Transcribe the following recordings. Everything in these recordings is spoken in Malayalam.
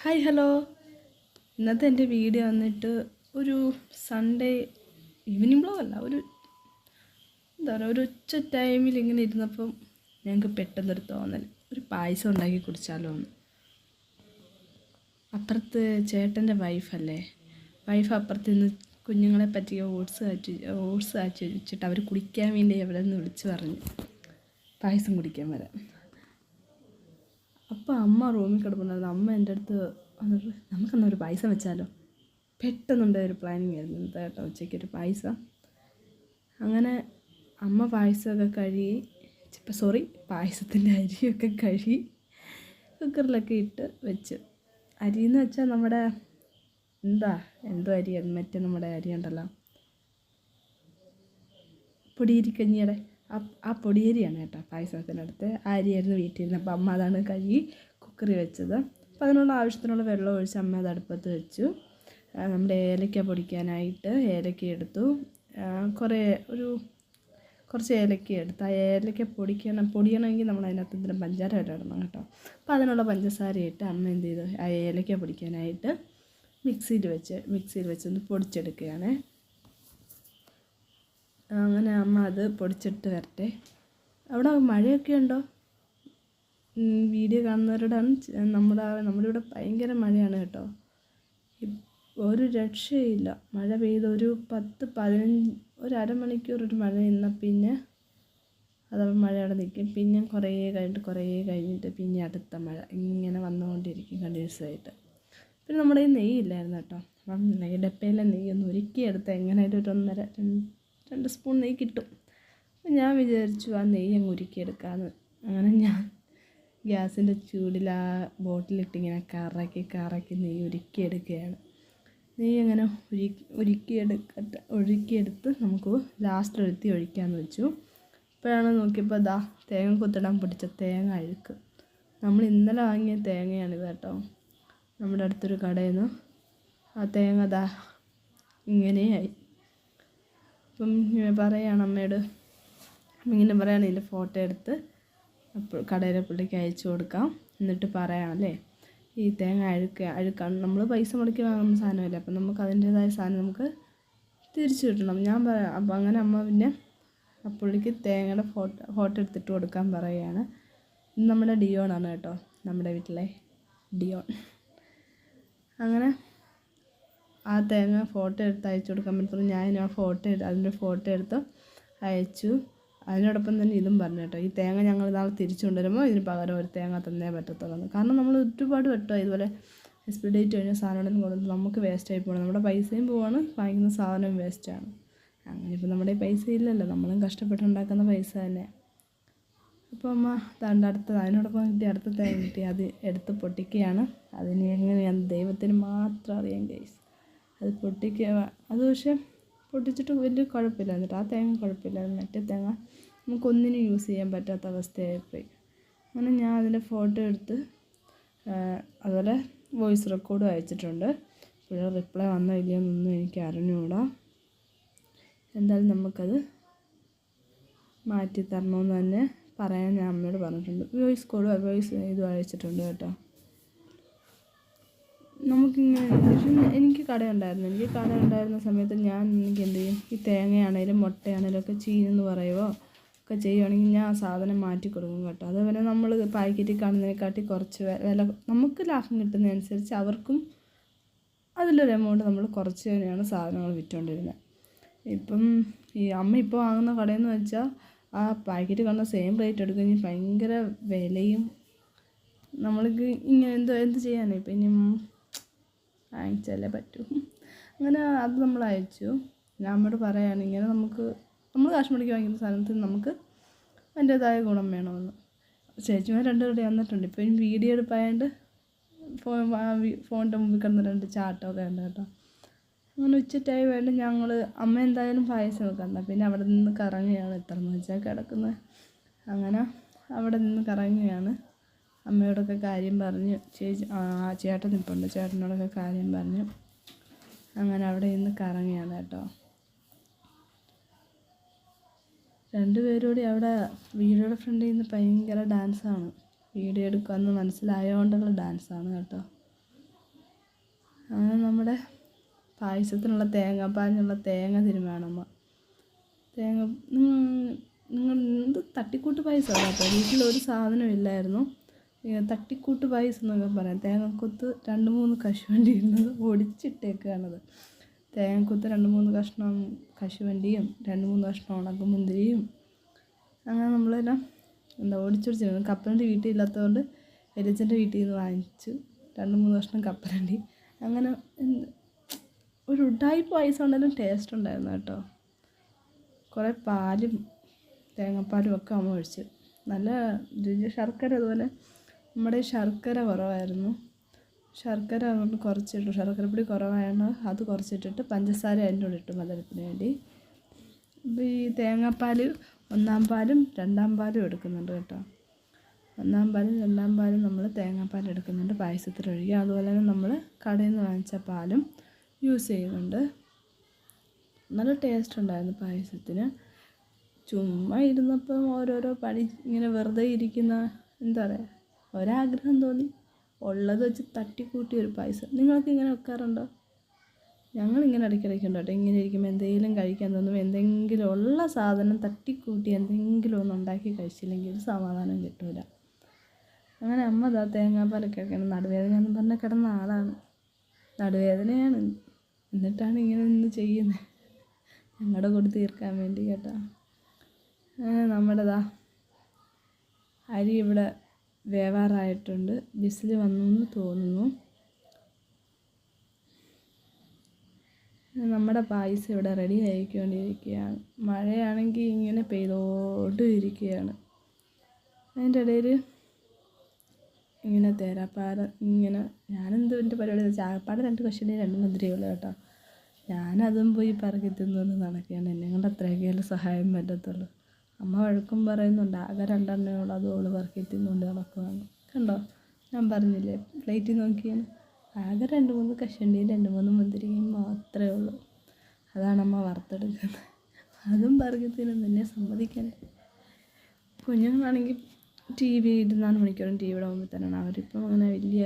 Hi hello. ഇന്നത്തെ എന്റെ വീഡിയോ വന്നിട്ട് ഒരു സൺഡേ ഈവനിങ് ബ്ലോഗ് അല്ല ഒരു എന്താ പറയുക ഒരു ഉച്ച ടൈമിൽ ഇങ്ങനെ ഇരുന്നപ്പം ഞങ്ങൾക്ക് പെട്ടെന്നൊരു തോന്നൽ. ഒരു പായസം ഉണ്ടാക്കി കുടിച്ചാലോ എന്ന്. അപ്പുറത്ത് ചേട്ടന്റെ വൈഫല്ലേ വൈഫ് അപ്പുറത്ത് നിന്ന് കുഞ്ഞുങ്ങളെ പറ്റിയ ഓട്സ് കാച്ചി ഓട്സ് കാച്ചി വെച്ചിട്ട് അവർ കുടിക്കാൻ വേണ്ടി എവിടെ നിന്ന് വിളിച്ച് പറഞ്ഞു പായസം കുടിക്കാൻ വരാം. അപ്പോൾ അമ്മ റൂമിൽ കിടപ്പുണ്ടായിരുന്നു. അമ്മ എന്റെ അടുത്ത് വന്നിട്ട് നമുക്കെന്നാ ഒരു പൈസ വെച്ചാലോ? പെട്ടെന്നുണ്ടായ ഒരു പ്ലാനിങ് ആയിരുന്നു. കേട്ടോ ഉച്ചയ്ക്ക് ഒരു പൈസ. അങ്ങനെ അമ്മ പായസമൊക്കെ കഴുകി ഇപ്പം സോറി പായസത്തിന്റെ അരിയൊക്കെ കഴുകി കുക്കറിലൊക്കെ ഇട്ട് വെച്ച്. അരി എന്ന് വെച്ചാൽ നമ്മുടെ എന്താ എന്തോ അരി മറ്റേ നമ്മുടെ അരി ഉണ്ടല്ലോ. പൊടിയരിക്കഞ്ഞിയുടെ. ആ പൊടിയരിയാണ് കേട്ടോ പായസത്തിനടുത്ത് ആ അരിയായിരുന്നു അപ്പോൾ അമ്മ അതാണ് കഴുകി കുക്കറി വെച്ചത്. അപ്പോൾ അതിനുള്ള ആവശ്യത്തിനുള്ള വെള്ളം ഒഴിച്ച് അമ്മ അത് അടുപ്പത്ത് വെച്ചു. നമ്മുടെ ഏലക്ക പൊടിക്കാനായിട്ട് ഏലക്ക എടുത്തു. കുറേ ഒരു കുറച്ച് ഏലക്ക എടുത്ത്. ആ ഏലക്ക പൊടിക്കണം പൊടിയണമെങ്കിൽ നമ്മൾ അതിനകത്ത് എന്തെങ്കിലും പഞ്ചാര വരെ ഇടണം കേട്ടോ. അപ്പോൾ അതിനുള്ള പഞ്ചസാര ഇട്ട് അമ്മ എന്ത് ചെയ്തു? ആ ഏലക്ക പൊടിക്കാനായിട്ട് മിക്സിയിൽ വെച്ച് മിക്സിയിൽ വെച്ചൊന്ന് പൊടിച്ചെടുക്കുകയാണ്. അങ്ങനെ അമ്മ അത് പൊടിച്ചിട്ട് വരട്ടെ. അവിടെ മഴയൊക്കെ ഉണ്ടോ? വീഡിയോ കാണുന്നവരോടാണ് ച- നമ്മുടെ നമ്മുടെ ഇവിടെ ഭയങ്കര മഴയാണ് കേട്ടോ. ഒരു രക്ഷയില്ല. മഴ പെയ്ത് ഒരു പത്ത് പതിനഞ്ച് ഒരു അരമണിക്കൂർ ഒരു മഴ നിന്നാൽ പിന്നെ അഥവാ മഴ അവിടെ നിൽക്കും. പിന്നെ കുറേ കഴിഞ്ഞിട്ട് കുറേ കഴിഞ്ഞിട്ട് പിന്നെ അടുത്ത മഴ. ഇങ്ങനെ വന്നുകൊണ്ടിരിക്കും കണ്ടിന്യൂസ് ആയിട്ട് പിന്നെ നമ്മുടെ ഈ നെയ്യില്ലായിരുന്നു കേട്ടോ. അപ്പം നെയ്യ് ഡപ്പയിലെ നെയ്യ് ഒന്ന് ഉരുക്കിയെടുത്ത് എങ്ങനെയായിട്ട് ഒരു ഒന്നര രണ്ട് രണ്ട് സ്പൂൺ നെയ്യ് കിട്ടും. ഞാൻ വിചാരിച്ചു ആ നെയ്യ് അങ്ങ് ഉരുക്കിയെടുക്കാമെന്ന് അങ്ങനെ ഞാൻ ഗ്യാസിന്റെ ചൂടിൽ ആ ബോട്ടിലിട്ടിങ്ങനെ കറക്കി കറക്കി നെയ്യ് ഉരുക്കിയെടുക്കുകയാണ്. നെയ്യ് അങ്ങനെ ഉരുക്കി ഉരുക്കിയെടുക്കട്ട് ഒഴുക്കിയെടുത്ത് നമുക്ക് ലാസ്റ്റ് ഒഴുത്തി ഒഴിക്കാമെന്ന് വെച്ചു. ഇപ്പോഴാണ് നോക്കിയപ്പോൾ ദാ തേങ്ങ കുത്തിടാൻ പിടിച്ച തേങ്ങ അഴുക്ക്. നമ്മൾ ഇന്നലെ വാങ്ങിയ തേങ്ങയാണിത് കേട്ടോ. നമ്മുടെ അടുത്തൊരു കടയിൽ നിന്ന് ആ തേങ്ങ ദാ ഇങ്ങനെയായി. അപ്പം പറയാണ് അമ്മയോട്. അമ്മ ഇങ്ങനെ പറയാണ് ഇതിന്റെ ഫോട്ടോ എടുത്ത് അപ്പോൾ കടയിലെ പുള്ളിക്ക് അയച്ചു കൊടുക്കാം. എന്നിട്ട് പറയാമല്ലേ ഈ തേങ്ങ അഴുക്ക് അഴുക്കാണ്. നമ്മൾ പൈസ മുടക്കി വാങ്ങുന്ന സാധനമല്ല? അപ്പം നമുക്ക് അതിന്റേതായ സാധനം നമുക്ക് തിരിച്ചു കിട്ടണം. ഞാൻ പറയാം അപ്പം അങ്ങനെ അമ്മ പിന്നെ പുള്ളിക്ക് തേങ്ങയുടെ ഫോട്ടോ ഫോട്ടോ എടുത്തിട്ട് കൊടുക്കാൻ പറയുകയാണ് നമ്മുടെ ഡിയോണാണ് കേട്ടോ നമ്മുടെ വീട്ടിലെ ഡിയോൺ. അങ്ങനെ ആ തേങ്ങ ഫോട്ടോ എടുത്ത് അയച്ചു കൊടുക്കാൻ പറ്റുന്നു ഞാൻ ആ ഫോട്ടോ എടുത്ത് അതിന്റെ ഫോട്ടോ എടുത്ത് അയച്ചു. അതിനോടൊപ്പം തന്നെ ഇതും പറഞ്ഞു കേട്ടോ. ഈ തേങ്ങ ഞങ്ങൾ നാളെ തിരിച്ചു കൊണ്ടുവരുമ്പോൾ ഇതിന് പകരം ഒരു തേങ്ങ തന്നേ പറ്റത്തുള്ളൂ. കാരണം നമ്മൾ ഒരുപാട് വട്ടോ ഇതുപോലെ എക്സ്പയറി ഡേറ്റ് കഴിഞ്ഞ സാധനം കൊണ്ട് നമുക്ക് വേസ്റ്റ് ആയി പോകണം. നമ്മുടെ പൈസയും പോവാണ് വാങ്ങിക്കുന്ന സാധനവും വേസ്റ്റാണ് അങ്ങനെ ഇപ്പോൾ നമ്മുടെ പൈസ ഇല്ലല്ലോ. നമ്മളും കഷ്ടപ്പെട്ടുണ്ടാക്കുന്ന പൈസ തന്നെ. അപ്പോൾ അമ്മ തണ്ട അടുത്ത അതിനോടൊപ്പം കിട്ടി അടുത്ത തേങ്ങ കിട്ടി. അത് എടുത്ത് പൊട്ടിക്കുകയാണ്. അതിന് എങ്ങനെയാണ് ദൈവത്തിന് മാത്രം അറിയാൻ ഗൈസ് അത് പൊട്ടിക്കുക അത് പക്ഷേ പൊട്ടിച്ചിട്ട് വലിയ കുഴപ്പമില്ല എന്നിട്ട് ആ തേങ്ങ കുഴപ്പമില്ലായിരുന്നു. മറ്റേ തേങ്ങ നമുക്കൊന്നിനും യൂസ് ചെയ്യാൻ പറ്റാത്ത അവസ്ഥയായിപ്പോയി. അങ്ങനെ ഞാൻ അതിന്റെ ഫോട്ടോ എടുത്ത് അതുപോലെ വോയിസ് റെക്കോർഡും അയച്ചിട്ടുണ്ട്. ഇപ്പോഴും റിപ്ലൈ വന്നോ ഇല്ലയെന്നൊന്നും എനിക്ക് അറിഞ്ഞുകൂടാ. എന്തായാലും നമുക്കത് മാറ്റി തരണമെന്ന് തന്നെ പറയാൻ ഞാൻ അമ്മയോട് പറഞ്ഞിട്ടുണ്ട്. വോയിസ് കോഡും വോയിസ് ഇതും അയച്ചിട്ടുണ്ട് കേട്ടോ. നമുക്കിങ്ങനെ പക്ഷേ എനിക്ക് കടയുണ്ടായിരുന്നു. എനിക്ക് കടയുണ്ടായിരുന്ന സമയത്ത് ഞാൻ എനിക്ക് എന്ത് ചെയ്യും? ഈ തേങ്ങയാണേലും മുട്ടയാണേലും ഒക്കെ ചീഞ്ഞെന്ന് പറയുമോ ഒക്കെ ചെയ്യുവാണെങ്കിൽ ഞാൻ ആ സാധനം മാറ്റി കൊടുക്കും കേട്ടോ. അതേപോലെ നമ്മൾ പാക്കറ്റിൽ കാണുന്നതിനെക്കാട്ടി കുറച്ച് വില നമുക്ക് ലാഭം കിട്ടുന്നതനുസരിച്ച് അവർക്കും അതിലൊരു എമൗണ്ട് നമ്മൾ കുറച്ച് തന്നെയാണ് സാധനങ്ങൾ വിറ്റുകൊണ്ടിരുന്നത് ഇപ്പം ഈ അമ്മ ഇപ്പോൾ വാങ്ങുന്ന കടയെന്ന് വെച്ചാൽ ആ പാക്കറ്റ് കാണുന്ന സെയിം റേറ്റ് എടുക്കുകയും ഭയങ്കര വിലയും നമ്മൾക്ക് ഇങ്ങനെ എന്തോ എന്ത് ചെയ്യാനാണ് ഇപ്പം ഇനി വാങ്ങിച്ചാലേ പറ്റൂ. അങ്ങനെ അത് നമ്മൾ അയച്ചു. അമ്മയോട് പറയാണ് ഇങ്ങനെ നമുക്ക് നമ്മൾ കാശ്മീരിക്ക് വാങ്ങിക്കുന്ന സാധനത്തിന് നമുക്ക് അതിന്റേതായ ഗുണം വേണമെന്ന്. ചേച്ചിമാർ രണ്ടുപേരുടെ വന്നിട്ടുണ്ട്. ഇപ്പോൾ ഇനി വീഡിയോ എടുപ്പായതുകൊണ്ട് ഫോൺ ഫോണിന്റെ മുമ്പിൽ കിടന്ന് രണ്ട് ചാട്ടമൊക്കെ ഉണ്ട് കേട്ടോ. അങ്ങനെ ഉച്ചറ്റായി വേണ്ട ഞങ്ങൾ അമ്മ എന്തായാലും പായസം വെക്കണ്ട പിന്നെ അവിടെ നിന്ന് കറങ്ങുകയാണ്. എത്ര എന്ന് വെച്ചാൽ കിടക്കുന്നത്? അങ്ങനെ അവിടെ നിന്ന് കറങ്ങുകയാണ്. അമ്മയോടൊക്കെ കാര്യം പറഞ്ഞ് ചേച്ചി ആ ചേട്ടൻ നിൽപ്പുണ്ട് ചേട്ടനോടൊക്കെ കാര്യം പറഞ്ഞു അങ്ങനെ അവിടെ നിന്ന് കറങ്ങിയാണ് കേട്ടോ. രണ്ടുപേരോടി അവിടെ വീഡിയോയുടെ ഫ്രണ്ടിൽ നിന്ന് ഭയങ്കര ഡാൻസാണ് വീഡിയോ എടുക്കാമെന്ന് മനസ്സിലായതുകൊണ്ടുള്ള ഡാൻസാണ് കേട്ടോ. അങ്ങനെ നമ്മുടെ പായസത്തിനുള്ള തേങ്ങാപ്പാലിനുള്ള തേങ്ങ തിരുമാണമ്മ തേങ്ങ നിങ്ങൾ എന്ത് തട്ടിക്കൂട്ട് പായസമാണ് കേട്ടോ വീട്ടിൽ ഒരു സാധനം ഇല്ലായിരുന്നു. തട്ടിക്കൂട്ട് പായസം എന്നൊക്കെ പറയാം. തേങ്ങക്കൊത്ത് രണ്ട് മൂന്ന് കശുവണ്ടി ഇരുന്നത് ഒടിച്ചിട്ടേക്കാണത് തേങ്ങക്കൊത്ത് രണ്ട് മൂന്ന് കഷ്ണം കശുവണ്ടിയും രണ്ട് മൂന്ന് കഷ്ണം ഉണക്കമുന്തിരിയും. അങ്ങനെ നമ്മളെല്ലാം എന്താ ഓടിച്ചോടിച്ചിരുന്നു കപ്പലണ്ടി വീട്ടിൽ ഇല്ലാത്തതുകൊണ്ട് എലിച്ചന്റെ വീട്ടിൽ നിന്ന് വാങ്ങിച്ചു. രണ്ട് മൂന്ന് കഷ്ണം കപ്പലണ്ടി. അങ്ങനെ ഒരു ഉഡായി പായസം ഉണ്ടെങ്കിലും ടേസ്റ്റ് ഉണ്ടായിരുന്നു കേട്ടോ. കുറേ പാലും തേങ്ങാപ്പാലും ഒക്കെ അമ്മ ഒഴിച്ച്. നല്ല ശർക്കര അതുപോലെ നമ്മുടെ ശർക്കര കുറവായിരുന്നു. ശർക്കര അതുകൊണ്ട് കുറച്ചിട്ടു ശർക്കരപ്പൊടി കുറവായതുകൊണ്ട് അത് കുറച്ചിട്ടിട്ട് പഞ്ചസാര അതിന്റെ കൂടെ ഇട്ടു മധുരത്തിന് വേണ്ടി. അപ്പോൾ ഈ തേങ്ങാപ്പാൽ ഒന്നാം പാലും രണ്ടാം പാലും എടുക്കുന്നുണ്ട് കേട്ടോ. ഒന്നാം പാലും രണ്ടാം പാലും നമ്മൾ തേങ്ങാപ്പാൽ എടുക്കുന്നുണ്ട് പായസത്തിൽ ഒഴുകി അതുപോലെ തന്നെ നമ്മൾ കടയിൽ നിന്ന് വാങ്ങിച്ച പാലും യൂസ് ചെയ്യുന്നുണ്ട്. നല്ല ടേസ്റ്റ് ഉണ്ടായിരുന്നു പായസത്തിന്. ചുമ്മാ ഇരുന്നപ്പം ഓരോരോ പണി ഇങ്ങനെ വെറുതെ ഇരിക്കുന്ന എന്താ പറയുക ഒരാഗ്രഹം തോന്നി. ഉള്ളത് വെച്ച് തട്ടിക്കൂട്ടി ഒരു പായസം. നിങ്ങൾക്ക് ഇങ്ങനെ വെക്കാറുണ്ടോ? ഞങ്ങളിങ്ങനെ ഇടയ്ക്കിടയ്ക്ക് ഉണ്ടോ ഇങ്ങനെ ഇരിക്കുമ്പോൾ എന്തെങ്കിലും കഴിക്കാൻ തോന്നും. എന്തെങ്കിലും ഉള്ള സാധനം തട്ടിക്കൂട്ടി എന്തെങ്കിലും ഒന്ന് ഉണ്ടാക്കി കഴിച്ചില്ലെങ്കിൽ സമാധാനം കിട്ടില്ല അങ്ങനെ അമ്മ ദാ തേങ്ങാപ്പാലൊക്കെ ആക്കണം നടുവേദന എന്ന് പറഞ്ഞ കിടന്ന ആളാണ്. നടുവേദനയാണ്. എന്നിട്ടാണ് ഇങ്ങനെ നിന്ന് ചെയ്യുന്നത്. ഞങ്ങളുടെ കൂടി തീർക്കാൻ വേണ്ടി കേട്ടോ. അങ്ങനെ നമ്മുടെ ദാ അരി ഇവിടെ വേവാറായിട്ടുണ്ട്. വിസിൽ വന്നു എന്ന് തോന്നുന്നു. നമ്മുടെ പായസം ഇവിടെ റെഡി ആയിക്കൊണ്ടിരിക്കുകയാണ്. മഴയാണെങ്കിൽ ഇങ്ങനെ പെയ്തോണ്ട് ഇരിക്കുകയാണ് അതിന്റെ ഇടയിൽ ഇങ്ങനെ തേരാപ്പാറ ഇങ്ങനെ ഞാനെന്ത് എന്റെ പരിപാടി ചാപ്പാട് രണ്ട് കഷ്ണി രണ്ട് മുന്തിരിയുള്ളൂ കേട്ടോ. ഞാനതും പോയി പറക്കി തിന്നു നടക്കുകയാണ്. എന്നെ കൊണ്ട് അത്രയൊക്കെയല്ലേ സഹായം പറ്റത്തുള്ളൂ. അമ്മ വഴക്കും പറയുന്നുണ്ട്. ആകെ രണ്ടെണ്ണേ ഉള്ളൂ. അത് ഓൾ പറക്കി തിന്നുകൊണ്ട് കണ്ടോ? ഞാൻ പറഞ്ഞില്ലേ പ്ലേറ്റിൽ നോക്കിയാണ്. ആകെ രണ്ട് മൂന്ന് കഷണ്ടിയും രണ്ട് മൂന്ന് മുന്തിരിയും മാത്രമേ ഉള്ളൂ. അതാണ് അമ്മ വറുത്തെടുക്കുന്നത്. അതും പറക്കി തിന്നും എന്നെ സമ്മതിക്കണ്ടേ കുഞ്ഞുങ്ങളാണെങ്കിൽ ടി വി ഇരുന്നാൽ മണിക്കൂറും ടി വിയുടെ മുമ്പിൽ തന്നെയാണ്. അവരിപ്പം അങ്ങനെ വലിയ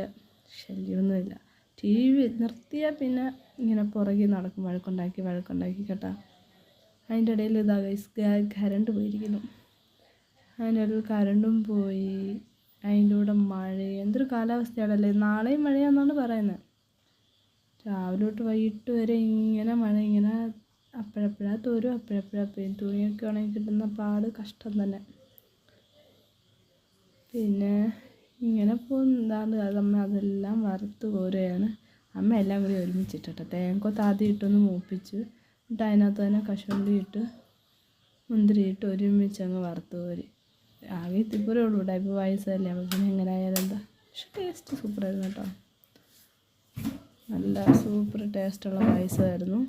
ശല്യമൊന്നുമില്ല. ടി വി നിർത്തിയാൽ പിന്നെ ഇങ്ങനെ പുറകിൽ നടക്കും. വഴക്കുണ്ടാക്കി വഴക്കുണ്ടാക്കി കേട്ടാ. അതിന്റെ ഇടയിൽ ഇതാ ഗൈസ് കരണ്ട് പോയിരിക്കുന്നു. അതിന്റെ ഇടയിൽ കരണ്ടും പോയി. അതിന്റെ കൂടെ മഴ എന്തൊരു കാലാവസ്ഥയാണല്ലേ? നാളെയും മഴയാണെന്നാണ് പറയുന്നത്. രാവിലെ തൊട്ട് വൈകിട്ട് വരെ ഇങ്ങനെ മഴ ഇങ്ങനെ അപ്പോഴപ്പോഴാ തോരും അപ്പോഴപ്പോഴാ പെയ്യും. തുണിയൊക്കെ ഉണങ്ങി കിട്ടുന്ന പാട് കഷ്ടം തന്നെ. പിന്നെ ഇങ്ങനെ പോകുന്നതാണ്. അമ്മ അതെല്ലാം വറുത്ത് കോരുകയാണ് അമ്മ എല്ലാം കൂടി ഒരുമിച്ചിട്ടോ തേങ്ങക്കൊത്ത് ആദ്യം ഇട്ടൊന്ന് മൂപ്പിച്ച് എന്നിട്ട് അതിനകത്ത് തന്നെ കശുവണ്ടി ഇട്ട് മുന്തിരി ഇട്ട് ഒരുമിച്ച് അങ്ങ് വറുത്ത് കോരി. ആകെ ഇത്തിപ്പൂരേ ഉള്ളൂ. ടൈപ്പ് വയസ്സല്ലേ അപ്പോൾ പിന്നെ എങ്ങനെ ആയാലും എന്താ. പക്ഷെ ടേസ്റ്റ് സൂപ്പറായിരുന്നു കേട്ടോ. നല്ല സൂപ്പർ ടേസ്റ്റുള്ള പായസമായിരുന്നു.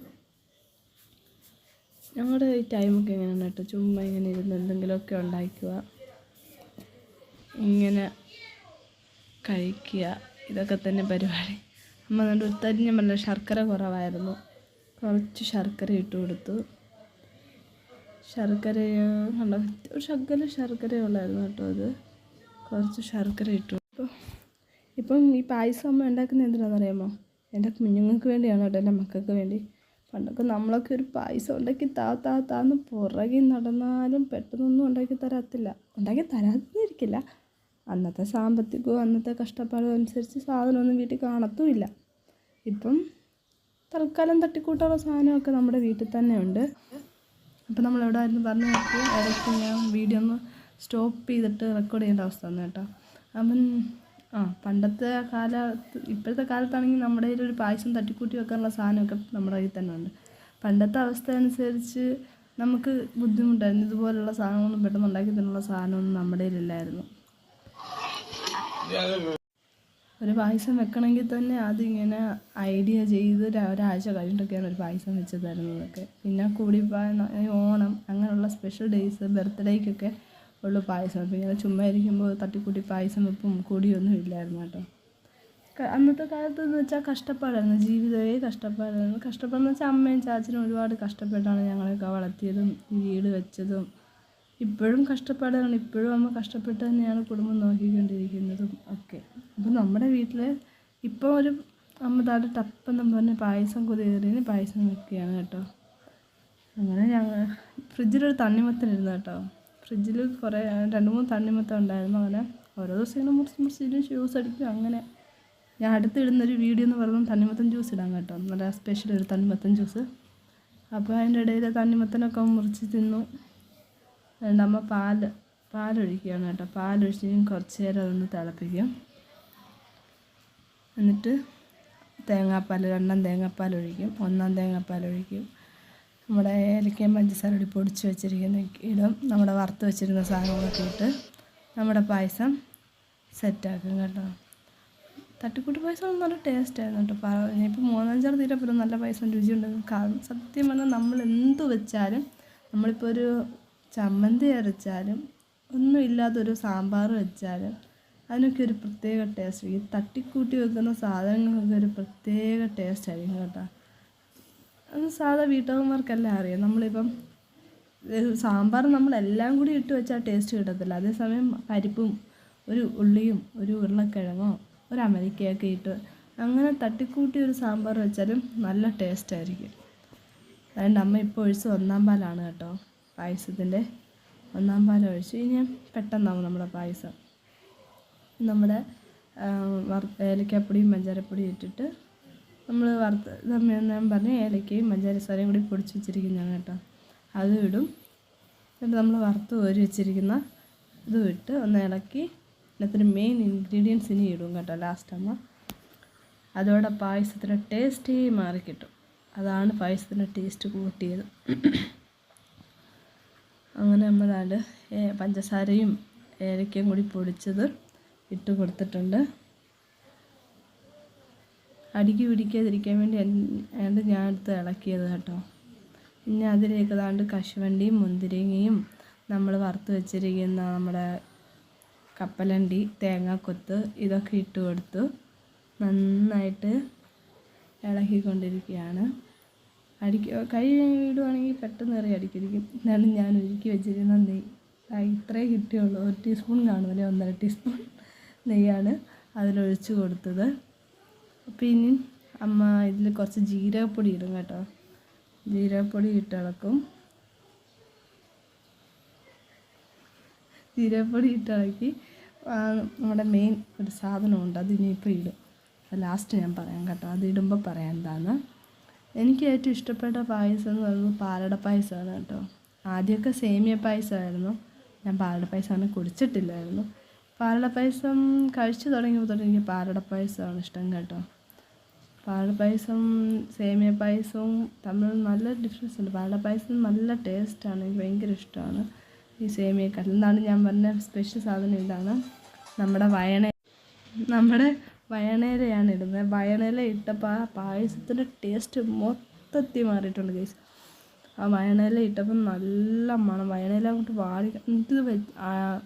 ഞങ്ങളുടെ ഈ ടൈമൊക്കെ എങ്ങനെയാണ് കേട്ടോ? ചുമ്മാ ഇങ്ങനെ ഇരുന്ന് എന്തെങ്കിലുമൊക്കെ ഉണ്ടാക്കുക. ഇങ്ങനെ കഴിക്കുക. ഇതൊക്കെ തന്നെ പരിപാടി. അമ്മ എന്നിട്ട് ഒരു ഞാൻ പറഞ്ഞ ശർക്കര കുറവായിരുന്നു. കുറച്ച് ശർക്കര ഇട്ട് കൊടുത്തു. ശർക്കര കണ്ടോ? ഒരു ശകല ശർക്കര ഉള്ളായിരുന്നു കേട്ടോ അത്. കുറച്ച് ശർക്കര ഇട്ടു ഇപ്പോൾ ഇപ്പം ഈ പായസം അമ്മ ഉണ്ടാക്കുന്നത് എന്തിനാണെന്ന് അറിയാമോ എന്റെ കുഞ്ഞുങ്ങൾക്ക് വേണ്ടിയാണ് കേട്ടോ എന്റെ മക്കൾക്ക് വേണ്ടി. പണ്ടൊക്കെ നമ്മളൊക്കെ ഒരു പായസം ഉണ്ടാക്കി താ താ താന്ന് പുറകിൽ നടന്നാലും പെട്ടെന്നൊന്നും ഉണ്ടാക്കി തരാത്തില്ല. ഉണ്ടാക്കി തരാതിരിക്കില്ല. അന്നത്തെ സാമ്പത്തികവും അന്നത്തെ കഷ്ടപ്പാടും അനുസരിച്ച് സാധനമൊന്നും വീട്ടിൽ കാണത്തുമില്ല. ഇപ്പം തൽക്കാലം തട്ടിക്കൂട്ടുള്ള സാധനമൊക്കെ നമ്മുടെ വീട്ടിൽ തന്നെ ഉണ്ട്. അപ്പോൾ നമ്മൾ എവിടെ ആയിരുന്നു പറഞ്ഞു നോക്കി ഇടയ്ക്ക് ഞാൻ വീഡിയോ ഒന്ന് സ്റ്റോപ്പ് ചെയ്തിട്ട് റെക്കോർഡ് ചെയ്യേണ്ട അവസ്ഥ വന്നു കേട്ടോ. അപ്പം ആ പണ്ടത്തെ കാലത്ത് ഇപ്പോഴത്തെ കാലത്താണെങ്കിൽ നമ്മുടെ കയ്യിൽ ഒരു പായസം തട്ടിക്കൂട്ടി വെക്കാനുള്ള സാധനമൊക്കെ നമ്മുടെ കയ്യിൽ തന്നെ ഉണ്ട്. പണ്ടത്തെ അവസ്ഥ അനുസരിച്ച് നമുക്ക് ബുദ്ധിമുട്ടായിരുന്നു. ഇതുപോലുള്ള സാധനങ്ങളൊന്നും പെട്ടെന്ന് ഉണ്ടാക്കി തന്നുള്ള സാധനമൊന്നും നമ്മുടെ കയ്യിലില്ലായിരുന്നു ഒരു പായസം വെക്കണമെങ്കിൽ തന്നെ അതിങ്ങനെ ഐഡിയ ചെയ്ത് ഒരു- ഒരാഴ്ച കഴിഞ്ഞിട്ടൊക്കെയാണ് ഒരു പായസം വെച്ച് തരുന്നതൊക്കെ. പിന്നെ കൂടി പോയ ഓണം അങ്ങനെയുള്ള സ്പെഷ്യൽ ഡേയ്സ് ബർത്ത്ഡേക്കൊക്കെ ഉള്ള പായസം. ഇങ്ങനെ ചുമ്മാ ഇരിക്കുമ്പോൾ തട്ടിക്കൂട്ടി പായസം വെപ്പും കൂടിയൊന്നും ഇല്ലായിരുന്നു കേട്ടോ. അന്നത്തെ കാലത്ത് എന്ന് വെച്ചാൽ കഷ്ടപ്പാടായിരുന്നു. ജീവിതമേ കഷ്ടപ്പാടായിരുന്നു. കഷ്ടപ്പാടെന്ന് വെച്ചാൽ അമ്മയും ചാച്ചനും ഒരുപാട് കഷ്ടപ്പെട്ടാണ് ഞങ്ങളെയൊക്കെ വളർത്തിയതും വീട് വെച്ചതും. ഇപ്പോഴും കഷ്ടപ്പാടാണ്. ഇപ്പോഴും അമ്മ കഷ്ടപ്പെട്ട് തന്നെയാണ് കുടുംബം നോക്കിക്കൊണ്ടിരിക്കുന്നതും ഒക്കെ. അപ്പോൾ നമ്മുടെ വീട്ടിൽ ഇപ്പോൾ ഒരു അമ്മ താഴെ ടപ്പെന്നും പറഞ്ഞ് പായസം കുതിരിന് പായസം വെക്കുകയാണ് കേട്ടോ. അങ്ങനെ ഞങ്ങൾ ഫ്രിഡ്ജിലൊരു തണ്ണിമത്തനിരുന്നു കേട്ടോ. ഫ്രിഡ്ജിൽ കുറേ രണ്ട് മൂന്ന് തണ്ണിമത്തം ഉണ്ടായിരുന്നു. അങ്ങനെ ഓരോ ദിവസം ഇങ്ങനെ മുറിച്ച് മുറിച്ചിട്ട് ജ്യൂസ് അടിക്കും. അങ്ങനെ ഞാൻ അടുത്തിടുന്നൊരു വീഡിയോ എന്ന് പറയുമ്പോൾ തണ്ണിമത്തൻ ജ്യൂസ് ഇടാം കേട്ടോ. നല്ല സ്പെഷ്യൽ ഒരു തണ്ണിമത്തൻ ജ്യൂസ്. അപ്പോൾ അതിന്റെ ഇടയിൽ തണ്ണിമത്തനൊക്കെ മുറിച്ച് തിന്നു. അതുകൊണ്ട് പാൽ പാൽ പാലൊഴിക്കുകയാണ് കേട്ടോ. പാലൊഴിച്ച് കുറച്ച് നേരം അതൊന്ന് തിളപ്പിക്കും. എന്നിട്ട് തേങ്ങാപ്പാൽ രണ്ടാം തേങ്ങാപ്പാൽ ഒഴിക്കും. ഒന്നാം തേങ്ങാപ്പാൽ ഒഴിക്കും. നമ്മുടെ ഏലക്കയും പഞ്ചസാര കൂടി പൊടിച്ച് വെച്ചിരിക്കുന്ന ഇടും നമ്മുടെ വറുത്ത് വെച്ചിരുന്ന സാധനങ്ങളൊക്കെ ഇട്ട് നമ്മുടെ പായസം സെറ്റാക്കും കേട്ടോ. തട്ടിക്കൂട്ട് പായസം നല്ല ടേസ്റ്റ് ആയിരുന്നു കേട്ടോ. ഇനിയിപ്പോൾ മൂന്നഞ്ചാറ് പോലും നല്ല പായസം രുചി രുചിയുണ്ട് കാരണം സത്യം പറഞ്ഞാൽ നമ്മൾ എന്ത് വെച്ചാലും നമ്മളിപ്പോൾ ഒരു ചമ്മന്തി അരച്ചാലും ഒന്നുമില്ലാത്തൊരു സാമ്പാർ വെച്ചാലും അതിനൊക്കെ ഒരു പ്രത്യേക ടേസ്റ്റ് ഈ തട്ടിക്കൂട്ടി വെക്കുന്ന സാധനങ്ങൾക്കൊക്കെ ഒരു പ്രത്യേക ടേസ്റ്റ് ആയിരിക്കും കേട്ടോ. അത് സാധാ വീട്ടമ്മമാർക്കെല്ലാം അറിയാം. നമ്മളിപ്പം സാമ്പാർ നമ്മളെല്ലാം കൂടി ഇട്ട് വെച്ചാൽ ടേസ്റ്റ് കിട്ടത്തില്ല. അതേസമയം പരിപ്പും ഒരു ഉള്ളിയും ഒരു ഉരുളക്കിഴങ്ങോ ഒരു അമരിക്കയൊക്കെ ഇട്ട് അങ്ങനെ തട്ടിക്കൂട്ടി ഒരു സാമ്പാർ വെച്ചാലും നല്ല ടേസ്റ്റ് ആയിരിക്കും. അതുകൊണ്ട് അമ്മ ഇപ്പോൾ ഒഴിച്ച് ഒന്നാം പാലാണ് കേട്ടോ. പായസത്തിന്റെ ഒന്നാം പാൽ ഒഴിച്ച് ഇനി പെട്ടെന്നാവും നമ്മുടെ പായസം. നമ്മുടെ ഏലക്കാപ്പൊടിയും പഞ്ചാരപ്പൊടിയും ഇട്ടിട്ട് നമ്മൾ വറുത്ത് ഞാൻ പറഞ്ഞ ഏലക്കയും പഞ്ചാരസാരയും കൂടി പൊടിച്ച് വെച്ചിരിക്കുന്നതാണ് കേട്ടോ. അതും ഇടും. എന്നിട്ട് നമ്മൾ വറുത്ത് കോരി വെച്ചിരിക്കുന്ന ഇതും ഇട്ട് ഒന്ന് ഇളക്കി അതിനകത്തൊരു മെയിൻ ഇൻഗ്രീഡിയൻസ് ഇനി ഇടും കേട്ടോ ലാസ്റ്റ് അമ്മ. അതോടെ പായസത്തിന്റെ ടേസ്റ്റേ മാറിക്കിട്ടും. അതാണ് പായസത്തിന്റെ ടേസ്റ്റ് കൂട്ടിയത്. അങ്ങനെ നമ്മൾ പഞ്ചസാരയും ഏലക്കയും കൂടി പൊടിച്ചത് ഇട്ട് കൊടുത്തിട്ടുണ്ട്. അടിക്ക് പിടിക്കാതിരിക്കാൻ വേണ്ടി ആണ്ട് ഞാൻ എടുത്ത് ഇളക്കിയത് കേട്ടോ. പിന്നെ അതിലേക്ക് താണ്ട് കശുവണ്ടിയും മുന്തിരിങ്ങയും നമ്മൾ വറുത്ത് വെച്ചിരിക്കുന്ന നമ്മുടെ കപ്പലണ്ടി തേങ്ങാക്കൊത്ത് ഇതൊക്കെ ഇട്ട് കൊടുത്തു നന്നായിട്ട് ഇളക്കിക്കൊണ്ടിരിക്കുകയാണ് അടിക്ക കൈ ഇടുവാണെങ്കിൽ പെട്ടെന്ന് കയറി അടിക്കിരിക്കും എന്നാലും ഞാൻ ഒരുക്കി വെച്ചിരുന്ന നെയ്യ്. ഇത്രേ കിട്ടിയുള്ളൂ. ഒരു ടീസ്പൂൺ കാണുമല്ലേ ഒന്നര ടീസ്പൂൺ നെയ്യാണ് അതിലൊഴിച്ച് കൊടുത്തത്. പിന്നെ അമ്മ ഇതിൽ കുറച്ച് ജീരകപ്പൊടി ഇടും കേട്ടോ. ജീരകപ്പൊടി ഇട്ടിളക്കും ജീരകപ്പൊടി ഇട്ടിളക്കി നമ്മുടെ മെയിൻ ഒരു സാധനമുണ്ട്. അത് ഇനിയിപ്പോൾ ഇടും ലാസ്റ്റ് ഞാൻ പറയാം കേട്ടോ. അത് ഇടുമ്പോൾ പറയാം എന്താണ്. എനിക്ക് ഏറ്റവും ഇഷ്ടപ്പെട്ട പായസം എന്ന് പറയുന്നത് പാലട പായസമാണ് കേട്ടോ. ആദ്യമൊക്കെ സേമിയ പായസമായിരുന്നു. ഞാൻ പാലട പായസം കുടിച്ചിട്ടില്ലായിരുന്നു. പാലട പായസം കഴിച്ചു തുടങ്ങിയപ്പോൾ തൊട്ട് എനിക്ക് പാലട പായസമാണ് ഇഷ്ടം കേട്ടോ. പാലട പായസം സേമിയ പായസവും തമ്മിൽ നല്ല ഡിഫറൻസ് ഉണ്ട്. പാലട പായസം നല്ല ടേസ്റ്റാണ് എനിക്ക് ഭയങ്കര ഇഷ്ടമാണ് ഈ സേമിയക്കാട്ടിൽ എന്നാണ് ഞാൻ പറഞ്ഞ സ്പെഷ്യൽ സാധനം ഇതാണ് നമ്മുടെ വയണ നമ്മുടെ വയണയിലയാണ് ഇടുന്നത് വയണയില ഇട്ടപ്പോൾ ആ പായസത്തിന്റെ ടേസ്റ്റ് മൊത്തത്തിൽ മാറിയിട്ടുണ്ട് ഗൈസ് ആ വയണയില ഇട്ടപ്പം നല്ല മണം. വയണയില അങ്ങോട്ട് വാടി ഇത്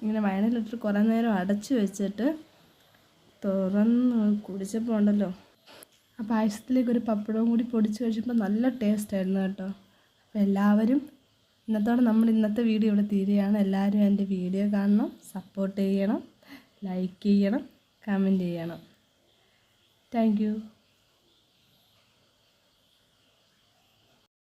ഇങ്ങനെ വയണയില ഇട്ടിട്ട് കുറേ നേരം അടച്ച് വെച്ചിട്ട് തുറന്ന് കുടിച്ചപ്പോൾ ഉണ്ടല്ലോ. ആ പായസത്തിലേക്ക് ഒരു പപ്പടവും കൂടി പൊടിച്ച് കഴിച്ചപ്പോൾ നല്ല ടേസ്റ്റായിരുന്നു കേട്ടോ. അപ്പോൾ എല്ലാവരും ഇന്നത്തോടെ നമ്മൾ ഇന്നത്തെ വീഡിയോ ഇവിടെ തീരുകയാണ്. എല്ലാവരും എന്റെ വീഡിയോ കാണണം സപ്പോർട്ട് ചെയ്യണം ലൈക്ക് ചെയ്യണം കമന്റ് ചെയ്യണം. താങ്ക്